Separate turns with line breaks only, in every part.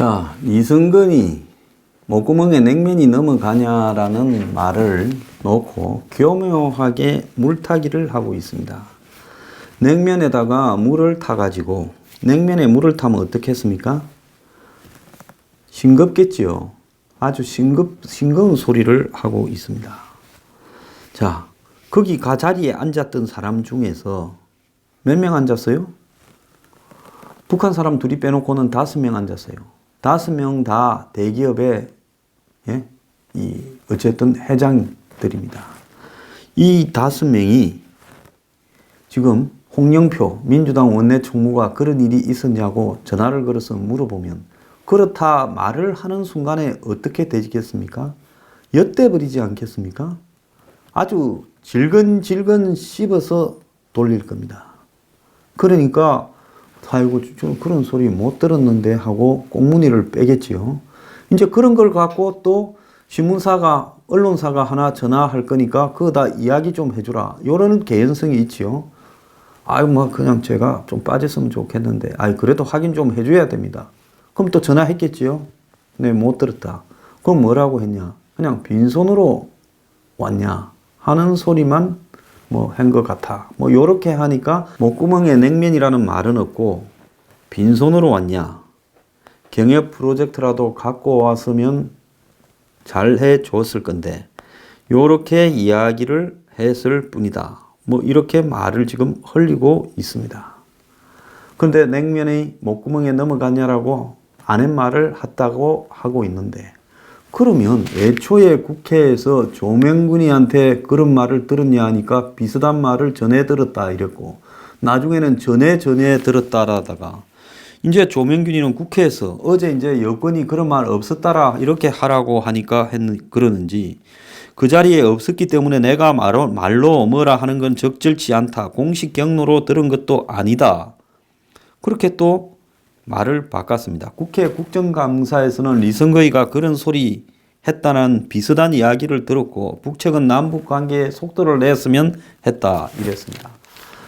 자, 이승근이 목구멍에 냉면이 넘어가냐라는 말을 놓고 교묘하게 물타기를 하고 있습니다. 냉면에다가 물을 타가지고 냉면에 물을 타면 어떻겠습니까? 싱겁겠지요. 아주 싱겁, 싱거운 소리를 하고 있습니다. 자, 거기 가 자리에 앉았던 사람 중에서 몇 명 앉았어요? 북한 사람 둘이 빼놓고는 다섯 명 앉았어요. 다섯 명 다 대기업의 예? 이 어쨌든 회장들입니다. 이 다섯 명이 지금 홍영표 민주당 원내 총무가 그런 일이 있었냐고 전화를 걸어서 물어보면 그렇다 말을 하는 순간에 어떻게 되겠습니까? 엿대버리지 않겠습니까? 아주 질근질근 씹어서 돌릴 겁니다. 그러니까 아이고 저 그런 소리 못 들었는데 하고 꽁무니를 빼겠지요. 이제 그런 걸 갖고 또 신문사가 언론사가 하나 전화할 거니까 그거 다 이야기 좀 해주라. 요런 개연성이 있지요. 아유 뭐 그냥 제가 좀 빠졌으면 좋겠는데 아이 그래도 확인 좀 해줘야 됩니다. 그럼 또 전화했겠지요. 네 못 들었다. 그럼 뭐라고 했냐? 그냥 빈손으로 왔냐 하는 소리만 뭐 한 것 같아. 뭐 요렇게 하니까 목구멍에 냉면이라는 말은 없고 빈손으로 왔냐. 경협 프로젝트라도 갖고 왔으면 잘 해 줬을 건데 요렇게 이야기를 했을 뿐이다. 뭐 이렇게 말을 지금 흘리고 있습니다. 그런데 냉면이 목구멍에 넘어갔냐라고 아는 말을 했다고 하고 있는데 그러면 애초에 국회에서 조명근이한테 그런 말을 들었냐 하니까 비슷한 말을 전해 들었다 이랬고 나중에는 전에 전에 들었다라다가 이제 조명균이는 국회에서 어제 이제 여권이 그런 말 없었다라 이렇게 하라고 하니까 했 그러는지 그 자리에 없었기 때문에 내가 말로, 말로 뭐라 하는 건 적절치 않다. 공식 경로로 들은 것도 아니다. 그렇게 또 말을 바꿨습니다. 국회 국정감사에서는 리성거이가 그런 소리 했다는 비슷한 이야기를 들었고 북측은 남북 관계에 속도를 냈으면 했다 이랬습니다.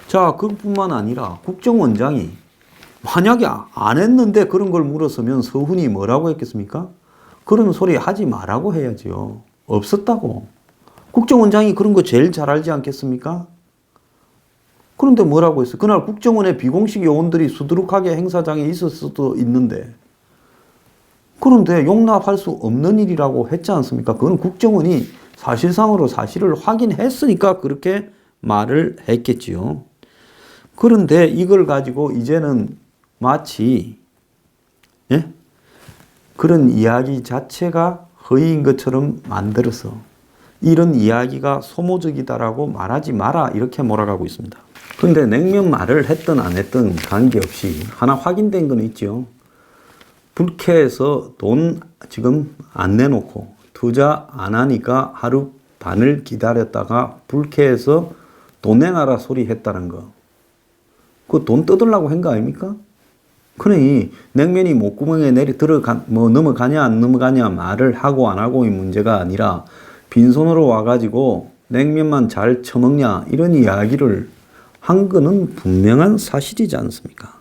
자, 그뿐만 아니라 국정원장이 만약에 안 했는데 그런 걸 물었으면 서훈이 뭐라고 했겠습니까? 그런 소리 하지 말라고 해야지요. 없었다고. 국정원장이 그런 거 제일 잘 알지 않겠습니까? 그런데 뭐라고 했어요? 그날 국정원의 비공식 요원들이 수두룩하게 행사장에 있을 수도 있는데 그런데 용납할 수 없는 일이라고 했지 않습니까? 그건 국정원이 사실상으로 사실을 확인했으니까 그렇게 말을 했겠지요. 그런데 이걸 가지고 이제는 마치 예? 그런 이야기 자체가 허위인 것처럼 만들어서 이런 이야기가 소모적이다라고 말하지 마라 이렇게 몰아가고 있습니다. 그런데 냉면 말을 했든 안 했든 관계없이 하나 확인된 건 있죠. 불쾌해서 돈 지금 안 내놓고 투자 안 하니까 하루 반을 기다렸다가 불쾌해서 돈 내놔라 소리 했다는 거. 그 돈 뜯으려고 한 거 아닙니까? 그러니 냉면이 목구멍에 내리 들어가 뭐 넘어가냐 안 넘어가냐 말을 하고 안 하고의 문제가 아니라 빈손으로 와가지고 냉면만 잘 처먹냐 이런 이야기를 한 거는 분명한 사실이지 않습니까?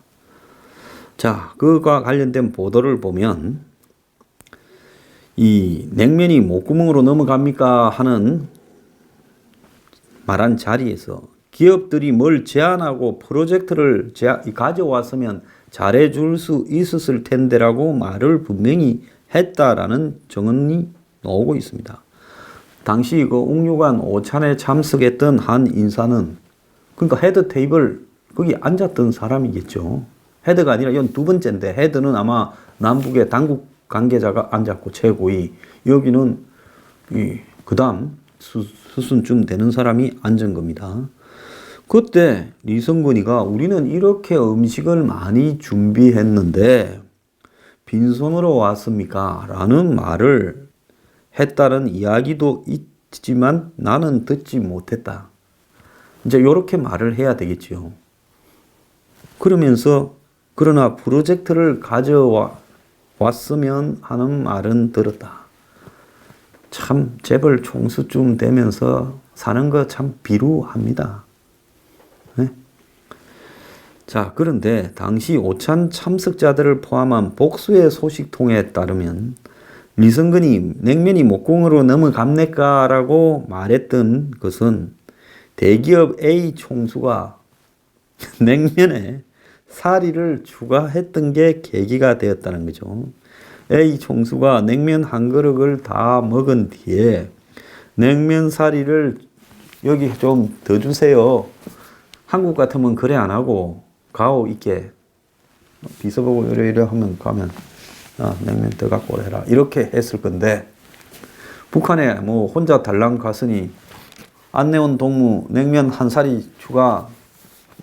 자, 그것과 관련된 보도를 보면 이 냉면이 목구멍으로 넘어갑니까 하는 말한 자리에서 기업들이 뭘 제안하고 프로젝트를 가져왔으면 잘해줄 수 있었을 텐데라고 말을 분명히 했다라는 정언이 나오고 있습니다. 당시 그 옥류관 오찬에 참석했던 한 인사는 그러니까 헤드 테이블 거기 앉았던 사람이겠죠. 헤드가 아니라 이건 두 번째인데 헤드는 아마 남북의 당국 관계자가 앉았고 최고위 여기는 이 그다음 수, 수순쯤 되는 사람이 앉은 겁니다. 그때 리성근이가 우리는 이렇게 음식을 많이 준비했는데 빈손으로 왔습니까? 라는 말을 했다는 이야기도 있지만 나는 듣지 못했다. 이제 이렇게 말을 해야 되겠지요. 그러면서 그러나 프로젝트를 가져왔으면 하는 말은 들었다. 참 재벌 총수쯤 되면서 사는 거 참 비루합니다. 네? 자, 그런데 당시 오찬 참석자들을 포함한 복수의 소식통에 따르면 리성근이 냉면이 목공으로 넘어갑니까라고 말했던 것은 대기업 A 총수가 냉면에 사리를 추가했던 게 계기가 되었다는 거죠. A 총수가 냉면 한 그릇을 다 먹은 뒤에 냉면 사리를 여기 좀 더 주세요. 한국 같으면 그래 안 하고 가오 있게 비서보고 이래 이래 하면 가면 아, 냉면 더 갖고 오라 이렇게 했을 건데 북한에 뭐 혼자 달랑 갔으니 안내원 동무 냉면 한 사리 추가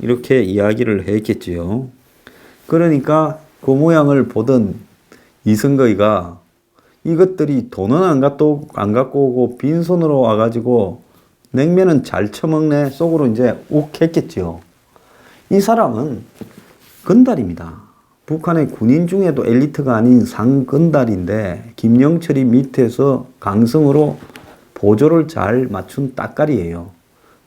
이렇게 이야기를 했겠지요. 그러니까 그 모양을 보던 이승거이가 이것들이 돈은 안 갖고 안 갖고 오고 빈손으로 와가지고 냉면은 잘 처먹네 속으로 이제 욱했겠지요. 이 사람은 건달입니다. 북한의 군인 중에도 엘리트가 아닌 상건달인데 김영철이 밑에서 강성으로 보조를 잘 맞춘 따까리예요.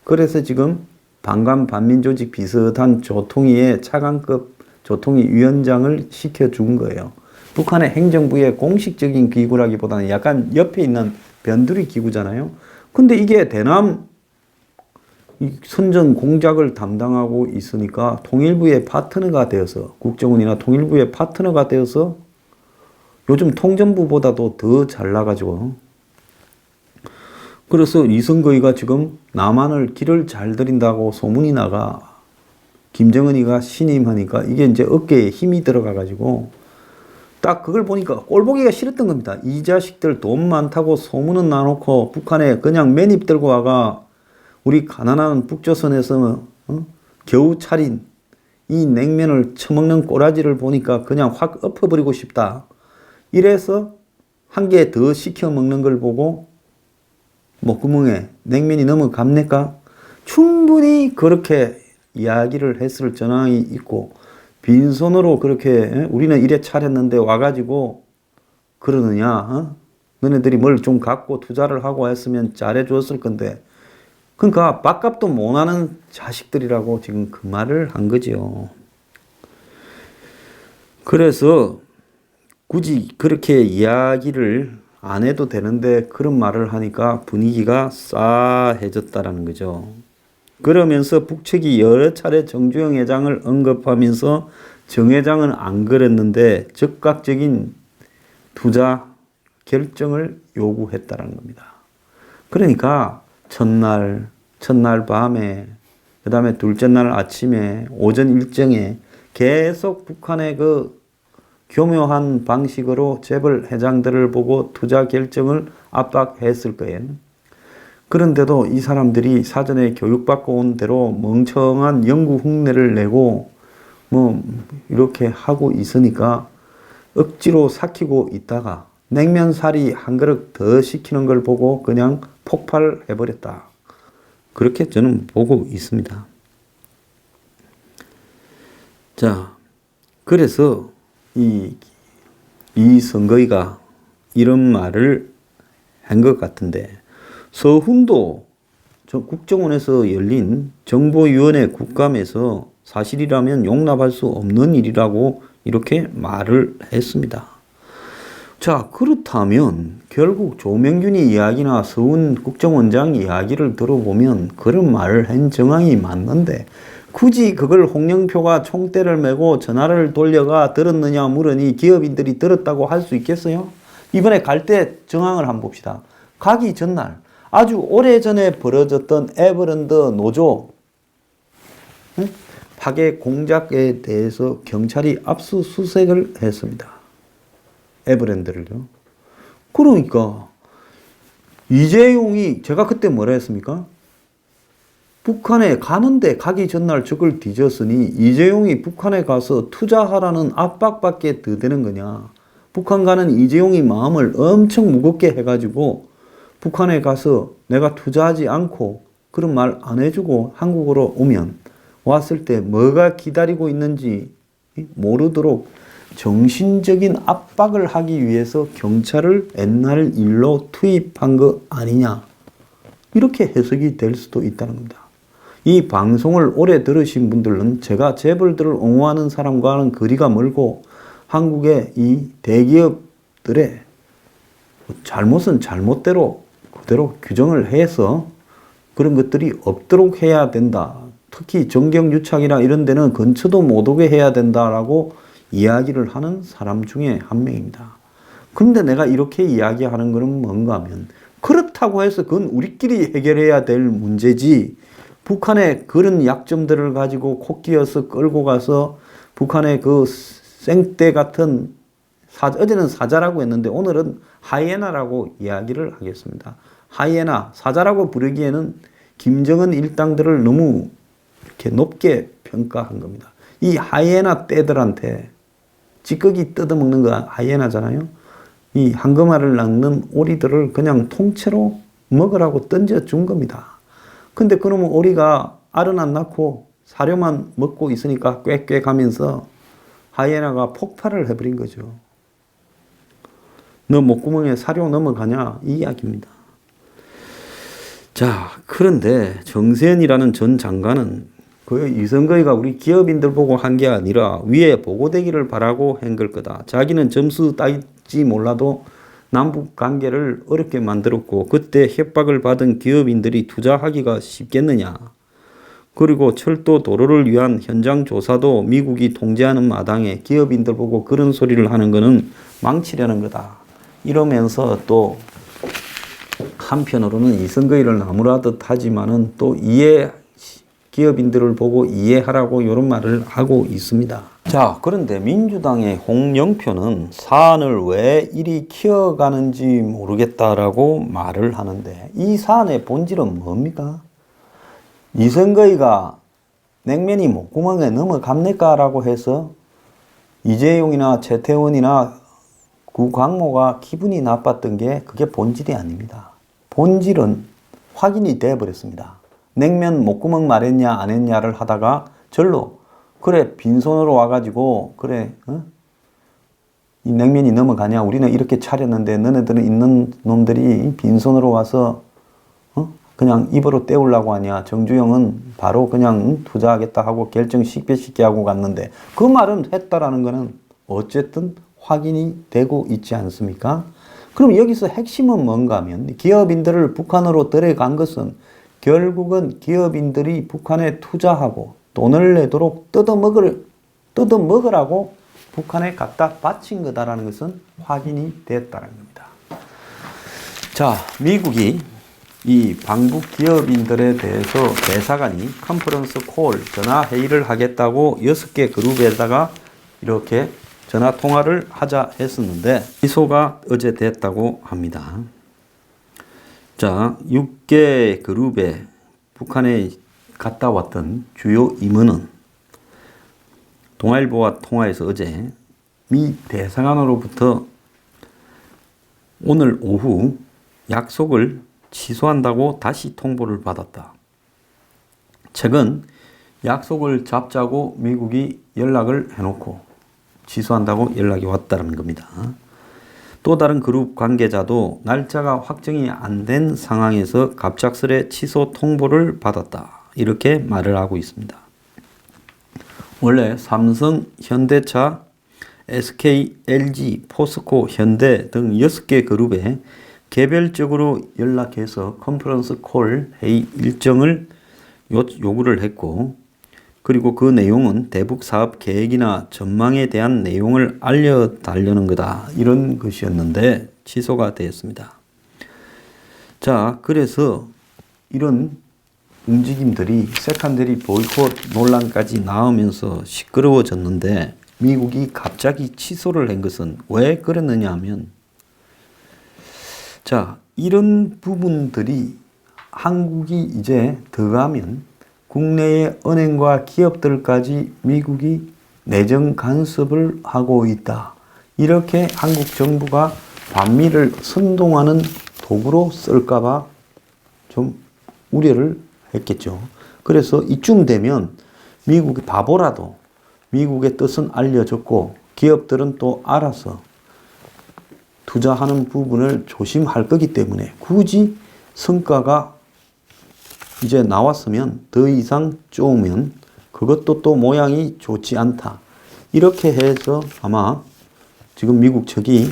그래서 지금 반감 반민조직 비슷한 조통위의 차관급 조통위 위원장을 시켜준 거예요. 북한의 행정부의 공식적인 기구라기보다는 약간 옆에 있는 변두리 기구잖아요. 근데 이게 대남 이 선전 공작을 담당하고 있으니까 통일부의 파트너가 되어서 국정원이나 통일부의 파트너가 되어서 요즘 통전부보다도 더 잘 나가지고 그래서 이성거이가 지금 남한을 길을 잘 들인다고 소문이 나가 김정은이가 신임하니까 이게 이제 어깨에 힘이 들어가 가지고 딱 그걸 보니까 꼴보기가 싫었던 겁니다. 이 자식들 돈 많다고 소문은 나놓고 북한에 그냥 맨입 들고 와가 우리 가난한 북조선에서 어? 겨우 차린 이 냉면을 처먹는 꼬라지를 보니까 그냥 확 엎어버리고 싶다. 이래서 한 개 더 시켜 먹는 걸 보고 목구멍에 냉면이 넘어갑니까? 충분히 그렇게 이야기를 했을 전황이 있고 빈손으로 그렇게 우리는 이래 차렸는데 와가지고 그러느냐? 어? 너네들이 뭘 좀 갖고 투자를 하고 했으면 잘해줬을 건데 그러니까 밥값도 못하는 자식들이라고 지금 그 말을 한 거지요. 그래서 굳이 그렇게 이야기를 안 해도 되는데 그런 말을 하니까 분위기가 싸해졌다라는 거죠. 그러면서 북측이 여러 차례 정주영 회장을 언급하면서 정 회장은 안 그랬는데 즉각적인 투자 결정을 요구했다는 겁니다. 그러니까 첫날, 첫날 밤에, 그 다음에 둘째 날 아침에, 오전 일정에 계속 북한의 그 교묘한 방식으로 재벌 회장들을 보고 투자 결정을 압박했을 거예요. 그런데도 이 사람들이 사전에 교육받고 온 대로 멍청한 연구 흉내를 내고 뭐 이렇게 하고 있으니까 억지로 삭히고 있다가 냉면살이 한 그릇 더 시키는 걸 보고 그냥 폭발해버렸다. 그렇게 저는 보고 있습니다. 자, 그래서 이, 이 선거위가 이런 말을 한 것 같은데, 서훈도 국정원에서 열린 정보위원회 국감에서 사실이라면 용납할 수 없는 일이라고 이렇게 말을 했습니다. 자, 그렇다면 결국 조명균이 이야기나 서훈 국정원장 이야기를 들어보면 그런 말을 한 정황이 맞는데 굳이 그걸 홍영표가 총대를 메고 전화를 돌려가 들었느냐 물으니 기업인들이 들었다고 할 수 있겠어요? 이번에 갈 때 정황을 한번 봅시다. 가기 전날 아주 오래전에 벌어졌던 에버랜드 노조 응? 파괴 공작에 대해서 경찰이 압수수색을 했습니다. 에버랜드를요. 그러니까 이재용이 제가 그때 뭐라 했습니까? 북한에 가는데 가기 전날 적을 뒤졌으니 이재용이 북한에 가서 투자하라는 압박밖에 더 되는 거냐. 북한 가는 이재용이 마음을 엄청 무겁게 해가지고 북한에 가서 내가 투자하지 않고 그런 말 안 해주고 한국으로 오면 왔을 때 뭐가 기다리고 있는지 모르도록 정신적인 압박을 하기 위해서 경찰을 옛날 일로 투입한 거 아니냐. 이렇게 해석이 될 수도 있다는 겁니다. 이 방송을 오래 들으신 분들은 제가 재벌들을 옹호하는 사람과는 거리가 멀고 한국의 이 대기업들의 잘못은 잘못대로 그대로 규정을 해서 그런 것들이 없도록 해야 된다. 특히 정경유착이나 이런 데는 근처도 못 오게 해야 된다라고 이야기를 하는 사람 중에 한 명입니다. 그런데 내가 이렇게 이야기하는 것은 뭔가 하면 그렇다고 해서 그건 우리끼리 해결해야 될 문제지 북한의 그런 약점들을 가지고 코끼어서 끌고 가서 북한의 그 생떼 같은 사, 어제는 사자라고 했는데 오늘은 하이에나라고 이야기를 하겠습니다. 하이에나, 사자라고 부르기에는 김정은 일당들을 너무 이렇게 높게 평가한 겁니다. 이 하이에나 떼들한테 찌꺼기 뜯어먹는 거 하이에나잖아요. 이 황금알을 낳는 오리들을 그냥 통째로 먹으라고 던져준 겁니다. 근데 그러면 오리가 알은 안 낳고 사료만 먹고 있으니까 꽥꽥 하면서 하이에나가 폭발을 해버린 거죠. 너 목구멍에 사료 넘어가냐? 이 이야기입니다. 자, 그런데 정세현이라는 전 장관은 그 이선거이가 우리 기업인들 보고 한 게 아니라 위에 보고되기를 바라고 한 걸 거다. 자기는 점수 따지 몰라도 남북 관계를 어렵게 만들었고 그때 협박을 받은 기업인들이 투자하기가 쉽겠느냐. 그리고 철도 도로를 위한 현장 조사도 미국이 통제하는 마당에 기업인들 보고 그런 소리를 하는 것은 망치려는 거다. 이러면서 또 한편으로는 이선거이를 나무라듯 하지만은 또 이해 기업인들을 보고 이해하라고 이런 말을 하고 있습니다. 자, 그런데 민주당의 홍영표는 사안을 왜 이리 키워가는지 모르겠다라고 말을 하는데 이 사안의 본질은 뭡니까? 이선거이가 냉면이 목구멍에 넘어갑니까? 라고 해서 이재용이나 최태원이나 구광모가 기분이 나빴던 게 그게 본질이 아닙니다. 본질은 확인이 돼 버렸습니다. 냉면 목구멍 말했냐 안 했냐를 하다가 절로 그래 빈손으로 와가지고 그래 어? 이 냉면이 넘어가냐 우리는 이렇게 차렸는데 너네들은 있는 놈들이 빈손으로 와서 어? 그냥 입으로 때우려고 하냐 정주영은 바로 그냥 투자하겠다 하고 결정 쉽게 쉽게 하고 갔는데 그 말은 했다라는 거는 어쨌든 확인이 되고 있지 않습니까? 그럼 여기서 핵심은 뭔가 하면 기업인들을 북한으로 들어간 것은 결국은 기업인들이 북한에 투자하고 돈을 내도록 뜯어먹을, 뜯어먹으라고 북한에 갖다 바친 거다라는 것은 확인이 됐다는 겁니다. 자, 미국이 이 방북 기업인들에 대해서 대사관이 컨퍼런스 콜 전화 회의를 하겠다고 여섯 개 그룹에다가 이렇게 전화 통화를 하자 했었는데 취소가 어제 됐다고 합니다. 자, 6개 그룹에 북한에 갔다 왔던 주요 임원은 동아일보와 통화에서 어제 미 대사관으로부터 오늘 오후 약속을 취소한다고 다시 통보를 받았다. 최근 약속을 잡자고 미국이 연락을 해놓고 취소한다고 연락이 왔다는 겁니다. 또 다른 그룹 관계자도 날짜가 확정이 안 된 상황에서 갑작스레 취소 통보를 받았다. 이렇게 말을 하고 있습니다. 원래 삼성, 현대차, SK, LG, 포스코, 현대 등 6개 그룹에 개별적으로 연락해서 컨퍼런스 콜 회의 일정을 요구를 했고 그리고 그 내용은 대북 사업 계획이나 전망에 대한 내용을 알려달라는 거다. 이런 것이었는데 취소가 되었습니다. 자, 그래서 이런 움직임들이 세컨데리 보이콧 논란까지 나오면서 시끄러워졌는데 미국이 갑자기 취소를 한 것은 왜 그랬느냐 하면 자, 이런 부분들이 한국이 이제 들어가면 국내의 은행과 기업들까지 미국이 내정 간섭을 하고 있다. 이렇게 한국 정부가 반미를 선동하는 도구로 쓸까봐 좀 우려를 했겠죠. 그래서 이쯤 되면 미국이 바보라도 미국의 뜻은 알려졌고 기업들은 또 알아서 투자하는 부분을 조심할 거기 때문에 굳이 성과가 이제 나왔으면 더 이상 쪼으면 그것도 또 모양이 좋지 않다. 이렇게 해서 아마 지금 미국 측이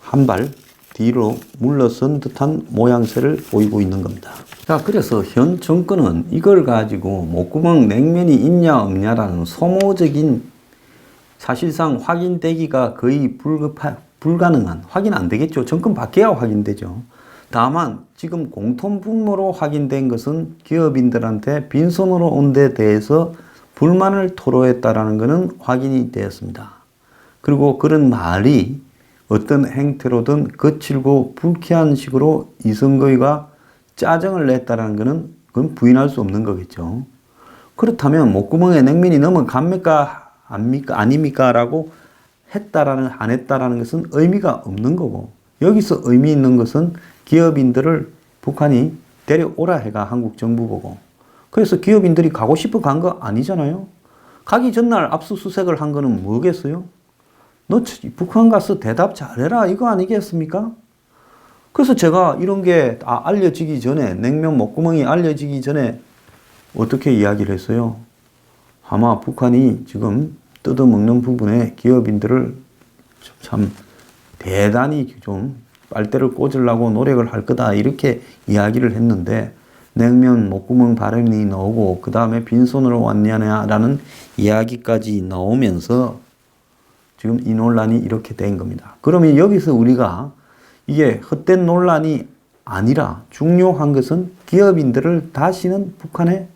한 발 뒤로 물러선 듯한 모양새를 보이고 있는 겁니다. 자, 그래서 현 정권은 이걸 가지고 목구멍 냉면이 있냐 없냐라는 소모적인 사실상 확인되기가 거의 불급하, 불가능한 확인 안 되겠죠. 정권 바뀌어야 확인되죠. 다만 지금 공통분모로 확인된 것은 기업인들한테 빈손으로 온 데 대해서 불만을 토로했다라는 것은 확인이 되었습니다. 그리고 그런 말이 어떤 행태로든 거칠고 불쾌한 식으로 이성거이가 짜증을 냈다라는 것은 그건 부인할 수 없는 거겠죠. 그렇다면 목구멍에 냉면이 넘어갑니까? 압니까? 아닙니까? 라고 했다라는, 안 했다라는 것은 의미가 없는 거고, 여기서 의미 있는 것은 기업인들을 북한이 데려오라 해가 한국 정부 보고, 그래서 기업인들이 가고 싶어 간 거 아니잖아요? 가기 전날 압수수색을 한 거는 뭐겠어요? 너 북한 가서 대답 잘해라 이거 아니겠습니까? 그래서 제가 이런 게 아, 알려지기 전에 냉면 목구멍이 알려지기 전에 어떻게 이야기를 했어요? 아마 북한이 지금 뜯어먹는 부분에 기업인들을 참 대단히 좀 빨대를 꽂으려고 노력을 할 거다 이렇게 이야기를 했는데 냉면 목구멍 발음이 나오고 그 다음에 빈손으로 왔냐라는 이야기까지 나오면서 지금 이 논란이 이렇게 된 겁니다. 그러면 여기서 우리가 이게 헛된 논란이 아니라 중요한 것은 기업인들을 다시는 북한에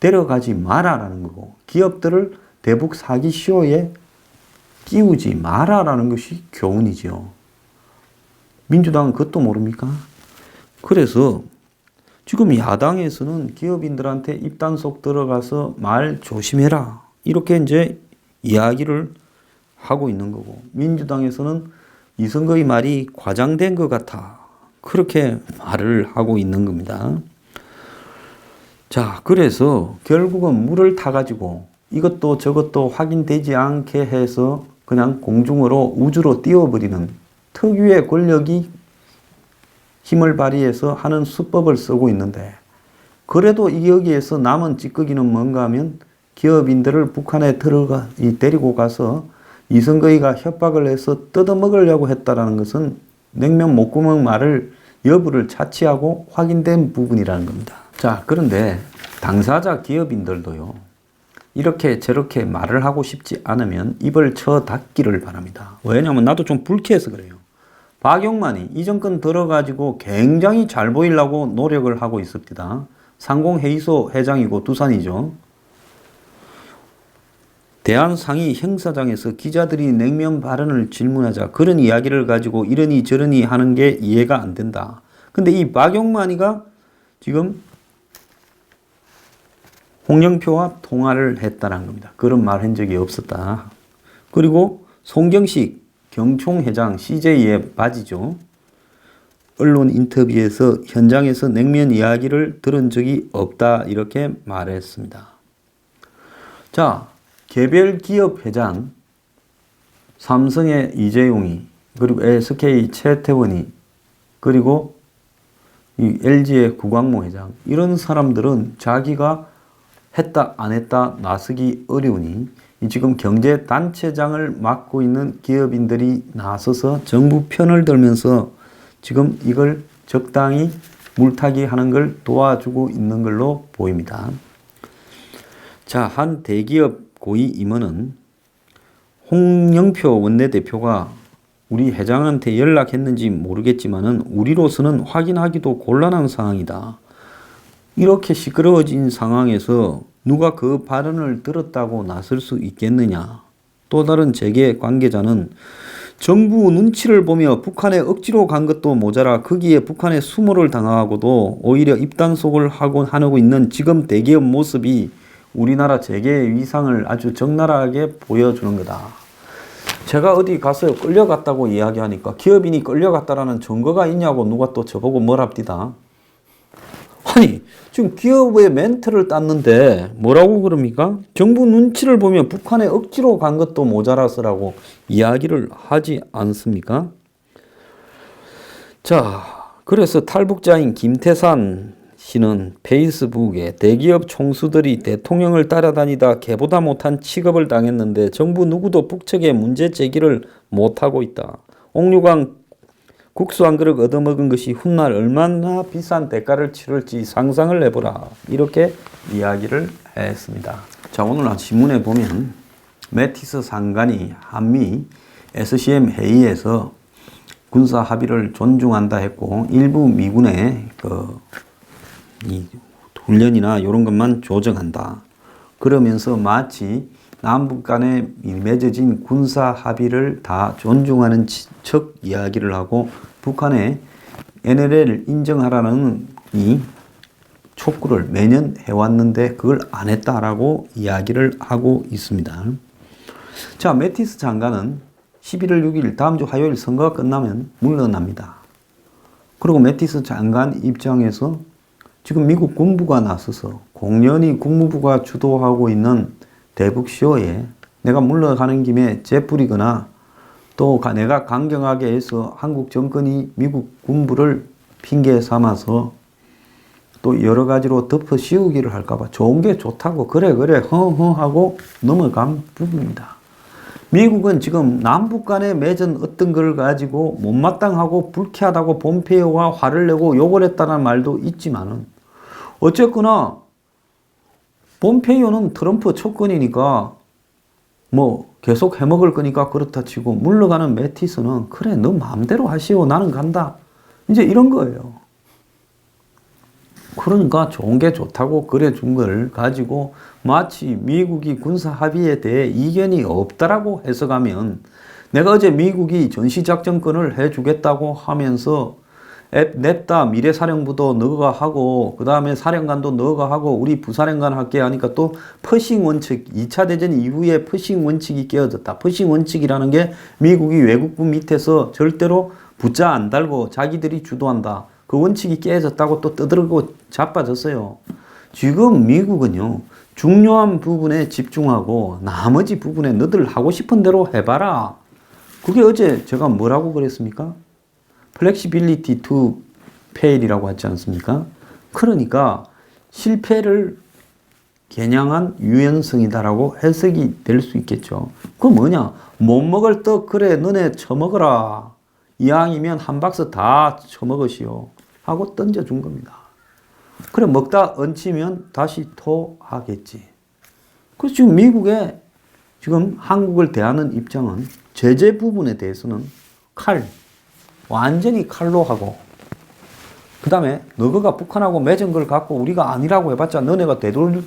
데려가지 마라라는 거고 기업들을 대북 사기 쇼에 끼우지 마라라는 것이 교훈이죠. 민주당은 그것도 모릅니까? 그래서 지금 야당에서는 기업인들한테 입단속 들어가서 말 조심해라. 이렇게 이제 이야기를 하고 있는 거고 민주당에서는 이선거의 말이 과장된 것 같아. 그렇게 말을 하고 있는 겁니다. 자, 그래서 결국은 물을 타가지고 이것도 저것도 확인되지 않게 해서 그냥 공중으로 우주로 띄워버리는 특유의 권력이 힘을 발휘해서 하는 수법을 쓰고 있는데 그래도 여기에서 남은 찌꺼기는 뭔가 하면 기업인들을 북한에 들어가 데리고 가서 이성거이가 협박을 해서 뜯어먹으려고 했다라는 것은 냉면 목구멍 말을 여부를 차치하고 확인된 부분이라는 겁니다. 자, 그런데 당사자 기업인들도요, 이렇게 저렇게 말을 하고 싶지 않으면 입을 쳐 닫기를 바랍니다. 왜냐하면 나도 좀 불쾌해서 그래요. 박용만이 이 정권 들어가지고 굉장히 잘 보이려고 노력을 하고 있습니다. 상공회의소 회장이고 두산이죠. 대한상의 행사장에서 기자들이 냉면 발언을 질문하자 그런 이야기를 가지고 이러니 저러니 하는 게 이해가 안 된다. 근데 이 박용만이가 지금 홍영표와 통화를 했다는 겁니다. 그런 말 한 적이 없었다. 그리고 송경식 경총회장 CJ의 바지죠. 언론 인터뷰에서 현장에서 냉면 이야기를 들은 적이 없다 이렇게 말했습니다. 자, 개별 기업 회장 삼성의 이재용이 그리고 SK 최태원이 그리고 이 LG의 구광모 회장 이런 사람들은 자기가 했다 안 했다 나서기 어려우니 지금 경제 단체장을 맡고 있는 기업인들이 나서서 정부 편을 들면서 지금 이걸 적당히 물타기 하는 걸 도와주고 있는 걸로 보입니다. 자, 한 대기업 고위 임원은 홍영표 원내대표가 우리 회장한테 연락했는지 모르겠지만은 우리로서는 확인하기도 곤란한 상황이다. 이렇게 시끄러워진 상황에서 누가 그 발언을 들었다고 나설 수 있겠느냐. 또 다른 재계 관계자는 정부 눈치를 보며 북한에 억지로 간 것도 모자라 거기에 북한에 수모를 당하고도 오히려 입단속을 하고 하고 있는 지금 대기업 모습이 우리나라 재계의 위상을 아주 적나라하게 보여주는 거다. 제가 어디 가서 끌려갔다고 이야기하니까 기업인이 끌려갔다라는 증거가 있냐고 누가 또 저보고 뭐랍디다. 아니 지금 기업의 멘트를 땄는데 뭐라고 그럽니까? 정부 눈치를 보면 북한에 억지로 간 것도 모자라서라고 이야기를 하지 않습니까? 자, 그래서 탈북자인 김태산 씨는 페이스북에 대기업 총수들이 대통령을 따라다니다 개보다 못한 취급을 당했는데 정부 누구도 북측에 문제 제기를 못하고 있다. 옥류관 국수 한 그릇 얻어먹은 것이 훗날 얼마나 비싼 대가를 치를지 상상을 해보라. 이렇게 이야기를 했습니다. 자, 오늘 신문에 보면 메티스 상관이 한미 SCM 회의에서 군사 합의를 존중한다 했고 일부 미군의 그이 훈련이나 이런 것만 조정한다. 그러면서 마치 남북 간에 맺어진 군사 합의를 다 존중하는 치- 척 이야기를 하고 북한에 NLL을 인정하라는 이 촉구를 매년 해왔는데 그걸 안 했다라고 이야기를 하고 있습니다. 자, 메티스 장관은 11월 6일 다음 주 화요일 선거가 끝나면 물러납니다. 그리고 메티스 장관 입장에서 지금 미국 군부가 나서서 공연히 국무부가 주도하고 있는 대북쇼에 내가 물러가는 김에 재뿌리거나 또 가- 내가 강경하게 해서 한국 정권이 미국 군부를 핑계 삼아서 또 여러 가지로 덮어 씌우기를 할까봐 좋은 게 좋다고 그래 그래 허허 하고 넘어간 부분입니다. 미국은 지금 남북 간에 맺은 어떤 걸 가지고 못마땅하고 불쾌하다고 본페이오가 화를 내고 욕을 했다는 말도 있지만은 어쨌거나 본페이오는 트럼프 촉근이니까 뭐 계속 해먹을 거니까 그렇다 치고 물러가는 매티스는 그래 너 마음대로 하시오 나는 간다 이제 이런 거예요. 그러니까 좋은 게 좋다고 그래 준 걸 가지고 마치 미국이 군사 합의에 대해 이견이 없다라고 해석하면 내가 어제 미국이 전시작전권을 해주겠다고 하면서 앱 냅다 미래 사령부도 너가 하고 그 다음에 사령관도 너가 하고 우리 부사령관 할게 하니까 또 퍼싱 원칙 2차 대전 이후에 퍼싱 원칙이 깨어졌다. 퍼싱 원칙이라는 게 미국이 외국군 밑에서 절대로 붙자 안 달고 자기들이 주도한다. 그 원칙이 깨졌다고 또 떠들고 자빠졌어요. 지금 미국은요, 중요한 부분에 집중하고 나머지 부분에 너들 하고 싶은 대로 해봐라. 그게 어제 제가 뭐라고 그랬습니까? 플렉시빌리티 투 페일이라고 하지 않습니까? 그러니까 실패를 겨냥한 유연성이다라고 해석이 될 수 있겠죠. 그 뭐냐? 못 먹을 떡 그래 너네 처먹어라. 이왕이면 한 박스 다 처먹으시오. 하고 던져준 겁니다. 그래 먹다 얹히면 다시 토하겠지. 그래서 지금 미국의 지금 한국을 대하는 입장은 제재 부분에 대해서는 칼, 완전히 칼로 하고 그 다음에 너가 북한하고 맺은 걸 갖고 우리가 아니라고 해봤자 너네가 되돌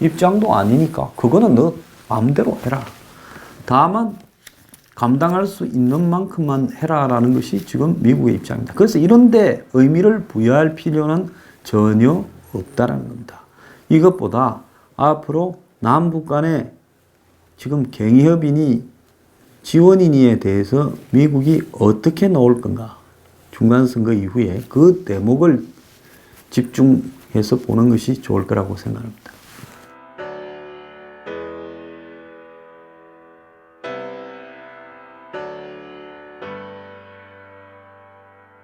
입장도 아니니까 그거는 너 마음대로 해라. 다만 감당할 수 있는 만큼만 해라라는 것이 지금 미국의 입장입니다. 그래서 이런데 의미를 부여할 필요는 전혀 없다라는 겁니다. 이것보다 앞으로 남북 간에 지금 경협이니 지원이니에 대해서 미국이 어떻게 나올 건가 중간선거 이후에 그 대목을 집중해서 보는 것이 좋을 거라고 생각합니다.